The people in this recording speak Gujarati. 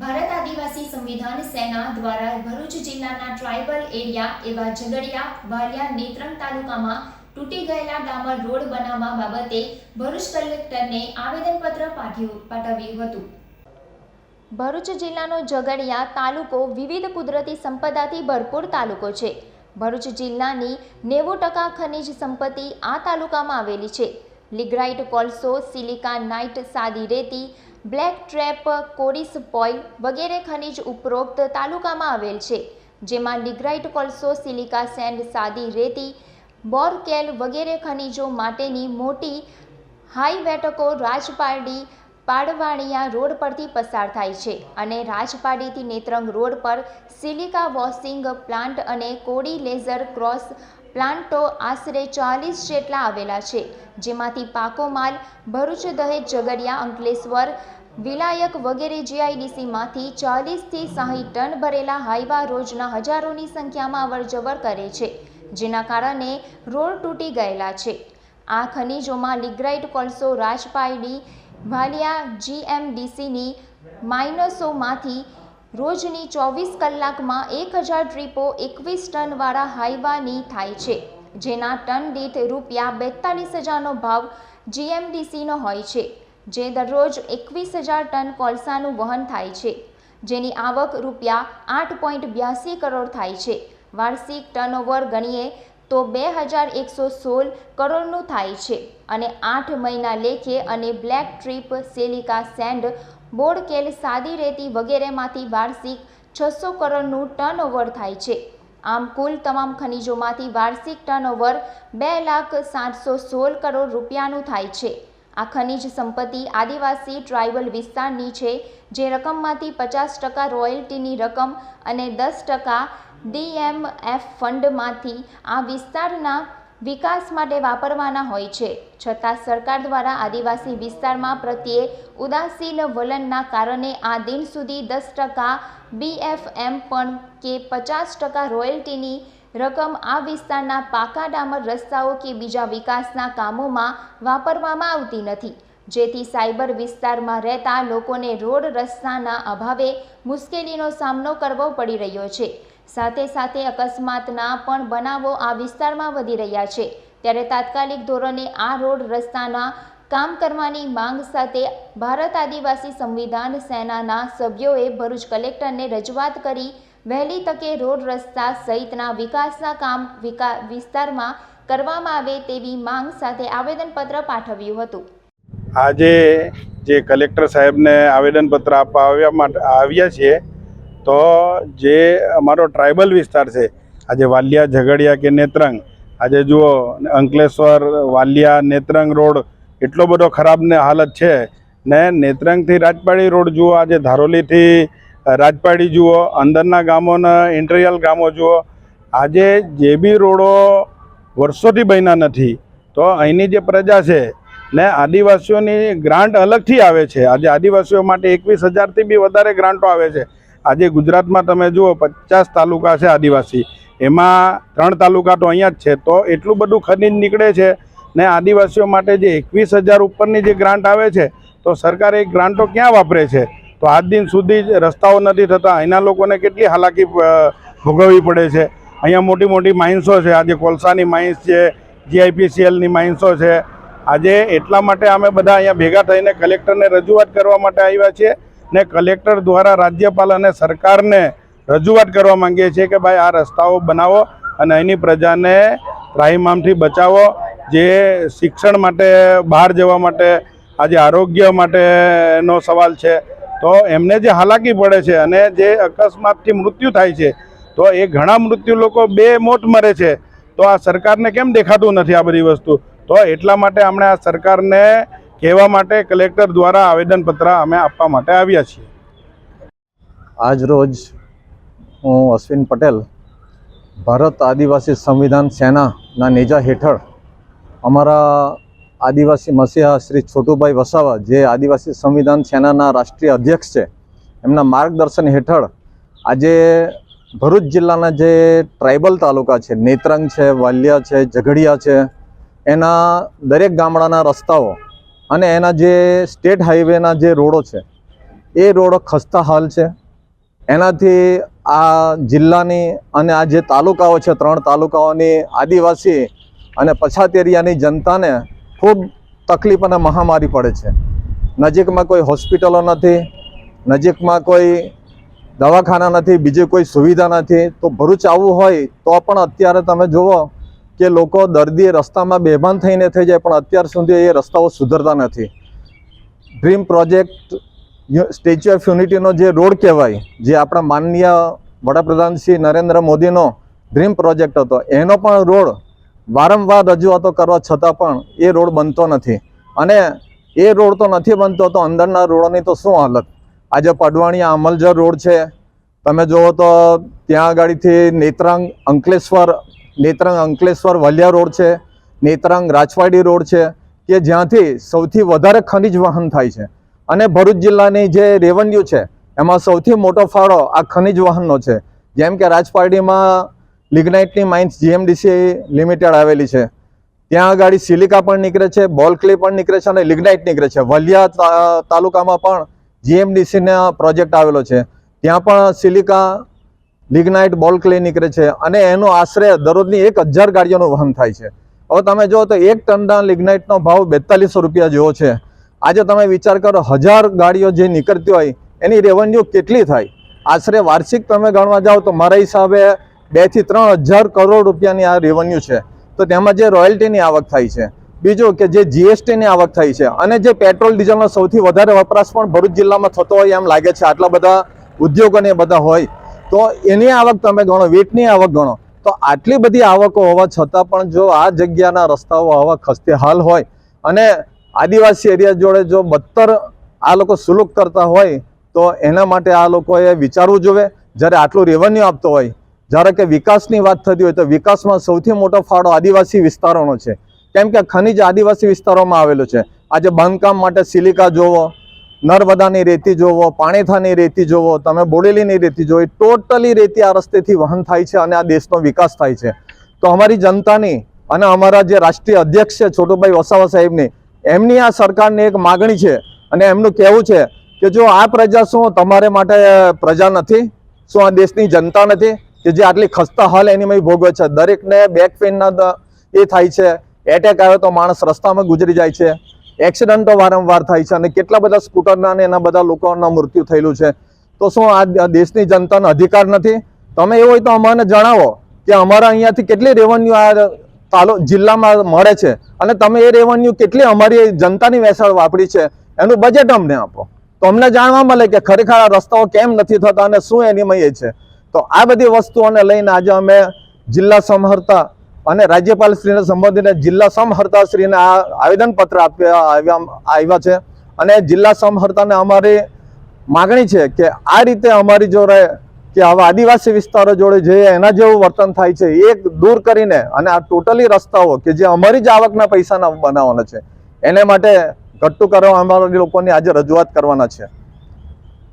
ભારત આદિવાસી સંવિધાન સેના દ્વારા ભરૂચ જિલ્લાના ટ્રાઇબલ એરિયા એવા ઝઘડિયા, વાલિયા, નેત્રંગ તાલુકામાં તૂટી ગયેલા ડામર રોડ બનાવવા બાબતે ભરૂચ કલેક્ટરને આવેદનપત્ર પાઠવ્યું પાઠવ્યું હતું. ભરૂચ જિલ્લાનો ઝઘડિયા તાલુકો વિવિધ કુદરતી સંપદાથી ભરપૂર તાલુકો છે. ભરૂચ જિલ્લાની નેવું ટકા ખનિજ સંપત્તિ આ તાલુકામાં આવેલી છે. લિગ્રાઇટ, કોલસો, સિલિકા, નાઇટ, સાદી રેતી બ્લેક ટ્રેપ, કોરિસ પોઇલ વગેરે ખનિજ ઉપરોક્ત તાલુકામાં આવેલ છે, જેમાં ડિગ્રાઇટ કોલસો, સિલિકા સેન્ડ, સાદી રેતી, બોરકેલ વગેરે ખનિજો માટેની મોટી હાઈ બેઠકો રાજપારડી પાડવાણિયા રોડ પરથી પસાર થાય છે અને રાજપાડીથી નેત્રંગ રોડ પર સિલિકા વોશિંગ પ્લાન્ટ અને કોડી લેઝર ક્રોસ પ્લાન્ટો આશરે ચાલીસ જેટલા આવેલા છે. જેમાંથી પાકો માલ, ભરૂચ, દહેજ, ઝઘડિયા, અંકલેશ્વર, વિલાયક વગેરે જીઆઈડીસીમાંથી ચાલીસથી સાહીઠ ટન ભરેલા હાઈવા રોજના હજારોની સંખ્યામાં અવરજવર કરે છે, જેના કારણે રોડ તૂટી ગયેલા છે. આ ખનિજોમાં લિગ્રાઇટ કોલસો રાજપાયડી, વાલિયા, જીએમડીસીની માઇનસોમાંથી રોજની ચોવીસ કલાકમાં એક હજાર ટ્રીપો એકવીસ ટનવાળા હાઈવાની થાય છે, જેના ટન દીઠ રૂપિયા બેતાલીસ હજારનો ભાવ જીએમડીસીનો હોય છે, જે દરરોજ એકવીસ હજાર ટન કોલસાનું વહન થાય છે, જેની આવક રૂપિયા આઠ પોઈન્ટ બ્યાસી કરોડ થાય છે. વાર્ષિક ટર્નઓવર ગણીએ તો બે હજાર એકસો સોળ કરોડનું થાય છે અને આઠ મહિના લેખે અને બ્લેક ટ્રીપ, સેલિકા સેન્ડ બોડકેલ સાદી રેતી વગેરેમાંથી વાર્ષિક છસો કરોડનું ટર્નઓવર થાય છે. આમ કુલ તમામ ખનિજોમાંથી વાર્ષિક ટર્નઓવર બે લાખ સાતસો સોળ કરોડ રૂપિયાનું થાય છે. આ ખનિજ સંપત્તિ આદિવાસી ટ્રાઇબલ વિસ્તારની છે, જે રકમમાંથી પચાસ ટકા રોયલ્ટીની રકમ અને દસ ટકા ડીએમએફ ફંડમાંથી આ વિસ્તારના વિકાસ માટે વાપરવાના હોય છે. છતાં સરકાર દ્વારા આદિવાસી વિસ્તારમાં પ્રત્યે ઉદાસીન વલણના કારણે આ દિન સુધી દસ ટકા બીએફએમ પણ કે પચાસ ટકા રોયલ્ટીની રકમ આ વિસ્તારના પાકા ડામર રસ્તાઓ કે બીજા વિકાસના કામોમાં વાપરવામાં આવતી નથી. જેથી સાયબર વિસ્તારમાં રહેતા લોકોને રોડ રસ્તાના અભાવે મુશ્કેલીનો સામનો કરવો પડી રહ્યો છે. સાથે સાથે અકસ્માતના પણ બનાવો આ વિસ્તારમાં વધી રહ્યા છે. ત્યારે તાત્કાલિક ધોરણે આ રોડ રસ્તાના કામ કરવાની માંગ સાથે ભારત આદિવાસી સંવિધાન સેનાના સભ્યોએ ભરૂચ કલેક્ટરને રજૂઆત કરી વહેલી તકે રોડ રસ્તા સહિતના વિકાસના કામ વિકા વિસ્તારમાં કરવામાં આવે તેવી માંગ સાથે આવેદનપત્ર પાઠવ્યું હતું. આજે જે કલેક્ટર સાહેબને આવેદનપત્ર આપવા આવ્યા માટે આવ્યા છીએ તો જે અમારો ટ્રાઇબલ વિસ્તાર છે, આજે વાલિયા, ઝઘડિયા કે નેત્રંગ, આજે જુઓ, અંકલેશ્વર, વાલિયા, નેત્રંગ રોડ એટલો બધો ખરાબ ને હાલત છે ને નેત્રંગથી રાજપાડી રોડ જુઓ, આજે ધારોલીથી રાજપાડી જુઓ, અંદરના ગામોના, ઇન્ટરિયલ ગામો જુઓ, આજે જે બી રોડો વર્ષોથી બન્યા નથી, તો અહીંની જે પ્રજા છે ને આદિવાસીઓની ગ્રાન્ટ અલગથી આવે છે. આજે આદિવાસીઓ માટે એકવીસ હજારથી બી વધારે ગ્રાન્ટો આવે છે. આજે ગુજરાતમાં તમે જુઓ, પચાસ તાલુકા છે આદિવાસી. એમાં ત્રણ તાલુકા તો અહીંયા જ છે. તો એટલું બધું ખનીજ નીકળે છે ને આદિવાસીઓ માટે જે એકવીસ હજાર ઉપરની જે ગ્રાન્ટ આવે છે, તો સરકાર એ ગ્રાન્ટો ક્યાં વાપરે છે? તો આજ દિન સુધી રસ્તાઓ નથી થતા. અહીંના લોકોને કેટલી હાલાકી ભોગવવી પડે છે. અહીંયા મોટી મોટી માઇન્સો છે. આજે કોલસાની માઇન્સ છે, જીઆઈપીસીએલની માઇન્સો છે. આજે એટલા માટે અમે બધા અહીંયા ભેગા થઈને કલેક્ટરને રજૂઆત કરવા માટે આવ્યા છીએ. ને કલેક્ટર દ્વારા રાજ્યપાલ અને સરકારને રજૂઆત કરવા માંગીએ છીએ કે ભાઈ આ રસ્તાઓ બનાવો અને અહીંની પ્રજાને ત્રાહીમામથી બચાવો. જે શિક્ષણ માટે બહાર જવા માટે, આજે આરોગ્ય માટેનો સવાલ છે. તો એમને જે હાલાકી પડે છે અને જે અકસ્માતથી મૃત્યુ થાય છે, તો એ ઘણા મૃત્યુ લોકો બે મોત મરે છે. તો આ સરકારને કેમ દેખાતું નથી આ બધી વસ્તુ? તો એટલા માટે આપણે આ સરકારને કહેવા માટે કલેક્ટર દ્વારા આવેદનપત્ર અમે આપવા માટે આવ્યા છીએ. આજ રોજ હું અશ્વિન પટેલ, ભારત આદિવાસી સંવિધાન સેનાના નેજા હેઠળ અમારા આદિવાસી મસીહા શ્રી છોટુભાઈ વસાવા, જે આદિવાસી સંવિધાન સેનાના રાષ્ટ્રીય અધ્યક્ષ છે, એમના માર્ગદર્શન હેઠળ આજે ભરૂચ જિલ્લાના જે ટ્રાઇબલ તાલુકા છે, નેત્રંગ છે, વાલિયા છે, ઝઘડિયા છે, એના દરેક ગામડાના રસ્તાઓ અને એના જે સ્ટેટ હાઈવેના જે રોડો છે, એ રોડ ખસ્તા હાલ છે. એનાથી આ જિલ્લાની અને આ જે તાલુકાઓ છે, ત્રણ તાલુકાઓની આદિવાસી અને પછાત એરિયાની જનતાને ખૂબ તકલીફ અને મહામારી પડે છે. નજીકમાં કોઈ હોસ્પિટલો નથી, નજીકમાં કોઈ દવાખાના નથી, બીજી કોઈ સુવિધા નથી. તો ભરૂચ આવવું હોય તો પણ અત્યારે તમે જુઓ કે લોકો દર્દી રસ્તામાં બેભાન થઈને થઈ જાય, પણ અત્યાર સુધી એ રસ્તાઓ સુધરતા નથી. ડ્રીમ પ્રોજેક્ટ સ્ટેચ્યુ ઓફ યુનિટીનો જે રોડ કહેવાય, જે આપણા માનનીય વડાપ્રધાન શ્રી નરેન્દ્ર મોદીનો ડ્રીમ પ્રોજેક્ટ હતો, એનો પણ રોડ વારંવાર રજૂઆતો કરવા છતાં પણ એ રોડ બનતો નથી. અને એ રોડ તો નથી બનતો, તો અંદરના રોડોની તો શું હાલત? આજે પડવાણીયા અમલજર રોડ છે. તમે જુઓ તો ત્યાં આગળથી નેત્રાંગ અંકલેશ્વર નેત્રંગ અંકલેશ્વર વલિયા રોડ છે, નેત્રંગ રાજવાડી રોડ છે, કે જ્યાંથી સૌથી વધારે ખનિજ વહન થાય છે. અને ભરૂચ જિલ્લાની જે રેવન્યુ છે, એમાં સૌથી મોટો ફાળો આ ખનિજ વહનનો છે. જેમ કે રાજપારડીમાં લિગ્નાઇટની માઇન્સ જીએમડીસી લિમિટેડ આવેલી છે. ત્યાં આગળ સિલિકા પણ નીકળે છે બોલ ક્લે પણ નીકળે છે અને લિગ્નાઇટ નીકળે છે. વલિયા તાલુકામાં પણ જીએમડીસીના પ્રોજેક્ટ આવેલો છે. ત્યાં પણ સિલિકા લિગ્નાઇટ બોલ ક્લે નીકળે છે અને એનો આશરે દરરોજની એક હજાર ગાડીઓનું વહન થાય છે. હવે તમે જુઓ તો એક ટનના લિગ્નાઇટનો ભાવ બેતાલીસો રૂપિયા જેવો છે. આજે તમે વિચાર કરો, હજાર ગાડીઓ જે નીકળતી હોય, એની રેવન્યુ કેટલી થાય? આશરે વાર્ષિક તમે ગણવા જાઓ તો મારા હિસાબે બેથી ત્રણ હજાર કરોડ રૂપિયાની આ રેવન્યુ છે. તો તેમાં જે રોયલ્ટીની આવક થાય છે. બીજું કે જે જીએસટીની આવક થાય છે. અને જે પેટ્રોલ ડીઝલનો સૌથી વધારે વપરાશ પણ ભરૂચ જિલ્લામાં થતો હોય એમ લાગે છે. આટલા બધા ઉદ્યોગોને બધા હોય. તો એની આવક તમે ગણો, વીટની આવક ગણો. તો આટલી બધી આવકો હોવા છતાં પણ જો આ જગ્યાના રસ્તાઓ આવા ખસ્તે હાલ હોય અને આદિવાસી એરિયા જોડે જો બદતર આ લોકો સુલુક કરતા હોય, તો એના માટે આ લોકોએ વિચારવું જોઈએ જ્યારે આટલું રેવન્યુ આપતો હોય, જ્યારે કે વિકાસની વાત થતી હોય તો વિકાસમાં સૌથી મોટો ફાળો આદિવાસી વિસ્તારોનો છે. કેમ કે ખનિજ આદિવાસી વિસ્તારોમાં આવેલું છે. આજે બાંધકામ માટે સિલિકા જોવો નર્મદાની રેતી જોવો, પાણીથાની રેતી જોવો, તમે બોડેલીની રેતી જોવો ટોટલી રેતી આ રસ્તેથી વહન થાય છે અને આ દેશનો વિકાસ થાય છે. તો અમારી જનતાની અને અમારા જે રાષ્ટ્રીય અધ્યક્ષ છે, છોટુભાઈ વસાવા સાહેબની, એમની આ સરકારની એક માગણી છે અને એમનું કહેવું છે કે જો આ પ્રજા શું, તમારે માટે પ્રજા નથી, શું આ દેશની જનતા નથી, કે જે આટલી ખસ્તા હાલ એની ભોગવે છે? દરેકને બેક પેઇનના એ થાય છે. એટેક આવે તો માણસ રસ્તામાં ગુજરી જાય છે. એક્સિડન્ટો વારંવાર થાય છે અને કેટલા બધા સ્કૂટરના અને એના બધા લોકોના મૃત્યુ થયેલું છે. તો શું આ દેશની જનતાનો અધિકાર નથી? તમે એવું હોય તો અમને જણાવો કે અમારા અહીંયાથી કેટલી રેવન્યુ આ તાલુ, જિલ્લામાં મળે છે અને તમે એ રેવન્યુ કેટલી અમારી જનતાની વેસાળ વાપરી છે? એનું બજેટ અમને આપો. તો અમને જાણવા મળે કે ખરેખર આ રસ્તાઓ કેમ નથી થતા અને શું એની મય છે? તો આ બધી વસ્તુઓને લઈને આજે અમે જિલ્લા સમહર્તા અને રાજ્યપાલ શ્રીને સંબોધીને જિલ્લા સમહર્તાશ્રીને આ આવેદનપત્ર આપ્યા આવ્યા છે. અને જિલ્લા સમહર્તાને અમારી માગણી છે કે આ રીતે અમારી જોડે કે આવા આદિવાસી વિસ્તારો જોડે જે એના જેવું વર્તન થાય છે, એ દૂર કરીને અને આ ટોટલી રસ્તાઓ કે જે અમારી જ આવકના પૈસાના બનાવવાના છે, એને માટે ઘટ્ટું કરવા અમારા લોકોની આજે રજૂઆત કરવાના છે.